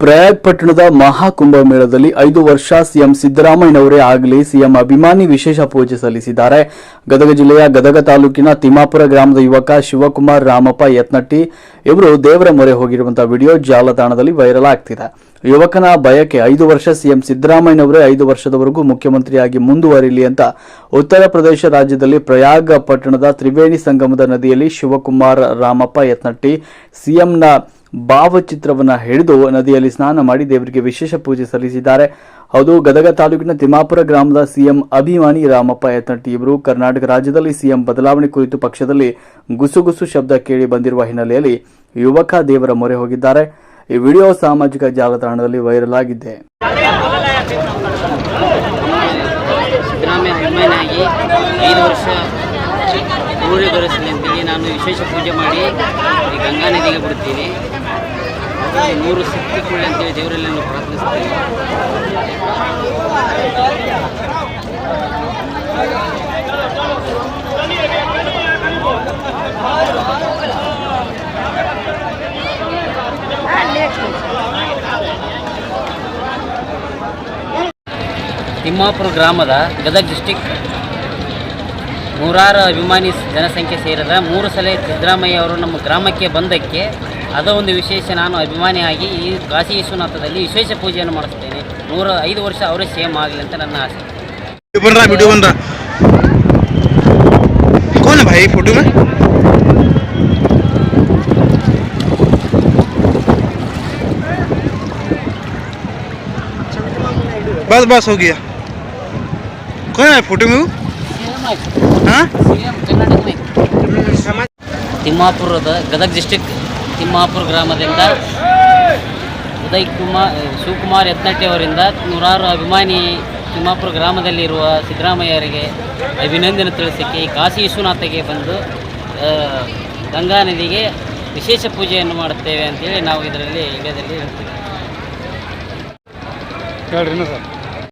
ಪ್ರಯಾಗ್ ಪಟ್ಟಣದ ಮಹಾಕುಂಭಮೇಳದಲ್ಲಿ ಐದು ವರ್ಷ ಸಿಎಂ ಸಿದ್ದರಾಮಯ್ಯನವರೇ ಆಗಲಿ ಸಿಎಂ ಅಭಿಮಾನಿ ವಿಶೇಷ ಪೂಜೆ ಸಲ್ಲಿಸಿದ್ದಾರೆ. ಗದಗ ಜಿಲ್ಲೆಯ ಗದಗ ತಾಲೂಕಿನ ತಿಮ್ಮಾಪುರ ಗ್ರಾಮದ ಯುವಕ ಶಿವಕುಮಾರ್ ರಾಮಪ್ಪ ಯತ್ನಟ್ಟಿ ಇವರು ದೇವರ ಮೊರೆ ಹೋಗಿರುವಂತಹ ವಿಡಿಯೋ ಜಾಲತಾಣದಲ್ಲಿ ವೈರಲ್ ಆಗ್ತಿದೆ. ಯುವಕನ ಬಯಕೆ ಐದು ವರ್ಷ ಸಿಎಂ ಸಿದ್ದರಾಮಯ್ಯನವರೇ ಐದು ವರ್ಷದವರೆಗೂ ಮುಖ್ಯಮಂತ್ರಿಯಾಗಿ ಮುಂದುವರಿಲಿ ಅಂತ ಉತ್ತರ ಪ್ರದೇಶ ರಾಜ್ಯದಲ್ಲಿ ಪ್ರಯಾಗ ಪಟ್ಟಣದ ತ್ರಿವೇಣಿ ಸಂಗಮದ ನದಿಯಲ್ಲಿ ಶಿವಕುಮಾರ್ ರಾಮಪ್ಪ ಯತ್ನಟ್ಟಿ ಸಿಎಂನ ಭಾವಚಿತ್ರವನ್ನ ಹಿಡಿದು ನದಿಯಲ್ಲಿ ಸ್ನಾನ ಮಾಡಿ ದೇವರಿಗೆ ವಿಶೇಷ ಪೂಜೆ ಸಲ್ಲಿಸಿದ್ದಾರೆ. ಹೌದು, ಗದಗ ತಾಲೂಕಿನ ತಿಮ್ಮಾಪುರ ಗ್ರಾಮದ ಸಿಎಂ ಅಭಿಮಾನಿ ರಾಮಪ್ಪ ಯತ್ನಟ್ಟಿ ಇವರು ಕರ್ನಾಟಕ ರಾಜ್ಯದಲ್ಲಿ ಸಿಎಂ ಬದಲಾವಣೆ ಕುರಿತು ಪಕ್ಷದಲ್ಲಿ ಗುಸುಗುಸು ಶಬ್ದ ಕೇಳಿ ಬಂದಿರುವ ಹಿನ್ನೆಲೆಯಲ್ಲಿ ಯುವಕ ದೇವರ ಮೊರೆ ಹೋಗಿದ್ದಾರೆ. ಈ ವಿಡಿಯೋ ಸಾಮಾಜಿಕ ಜಾಲತಾಣದಲ್ಲಿ ವೈರಲ್ ಆಗಿದೆ. ಅಂತೇಳಿ ನಾನು ವಿಶೇಷ ಪೂಜೆ ಮಾಡಿ ಗಂಗಾ ನದಿಗೆ ಬಿಡ್ತೀನಿ. ಮೂರು ನೂರು ಶಕ್ತಿ ಕೊಳ್ಳಿ ಅಂತೇಳಿ ದೇವರಲ್ಲಿ ನಾನು ಪ್ರಾರ್ಥಿಸ್ತೀನಿ ತಿಮ್ಮಾಪುರ ಗ್ರಾಮದ ಗದಗ ಡಿಸ್ಟಿಕ್ ನೂರಾರು ಅಭಿಮಾನಿ ಜನಸಂಖ್ಯೆ ಸೇರಿದ ಮೂರು ಸಲ ಸಿದ್ದರಾಮಯ್ಯ ಅವರು ನಮ್ಮ ಗ್ರಾಮಕ್ಕೆ ಬಂದಕ್ಕೆ ಅದ ಒಂದು ವಿಶೇಷ ನಾನು ಅಭಿಮಾನಿಯಾಗಿ ಈ ಕಾಶಿ ವಿಶ್ವನಾಥದಲ್ಲಿ ವಿಶೇಷ ಪೂಜೆಯನ್ನು ಮಾಡಿಸ್ತೇನೆ ನೂರ ಐದು ವರ್ಷ ಅವರೇ ಸೇಮ್ ಆಗಲಿ ಅಂತ ನನ್ನ ಆಸೆ वीडियो बन रहा वीडियो बन रहा कौन है भाई फोटो में बस बस हो गया कौन है फोटो में वो हाँ ತಿಮ್ಮಾಪುರದ ಗದಗ ಡಿಸ್ಟಿಕ್ ತಿಮ್ಮಾಪುರ ಗ್ರಾಮದಿಂದ ಉದಯ್ ಕುಮಾರ್ ಶಿವಕುಮಾರ್ ಯತ್ನಟ್ಟಿ ಅವರಿಂದ ನೂರಾರು ಅಭಿಮಾನಿ ತಿಮ್ಮಾಪುರ ಗ್ರಾಮದಲ್ಲಿರುವ ಸಿದ್ದರಾಮಯ್ಯರಿಗೆ ಅಭಿನಂದನೆ ತಿಳಿಸಕ್ಕೆ ಈ ಕಾಶಿ ವಿಶ್ವನಾಥಗೆ ಬಂದು ಗಂಗಾ ನದಿಗೆ ವಿಶೇಷ ಪೂಜೆಯನ್ನು ಮಾಡುತ್ತೇವೆ ಅಂತೇಳಿ ನಾವು ಇದರಲ್ಲಿ ಇಂಡಿಯಾದಲ್ಲಿ ಹೇಳ್ತೀವಿ. ಹೇಳ್ರಿ ಸರ್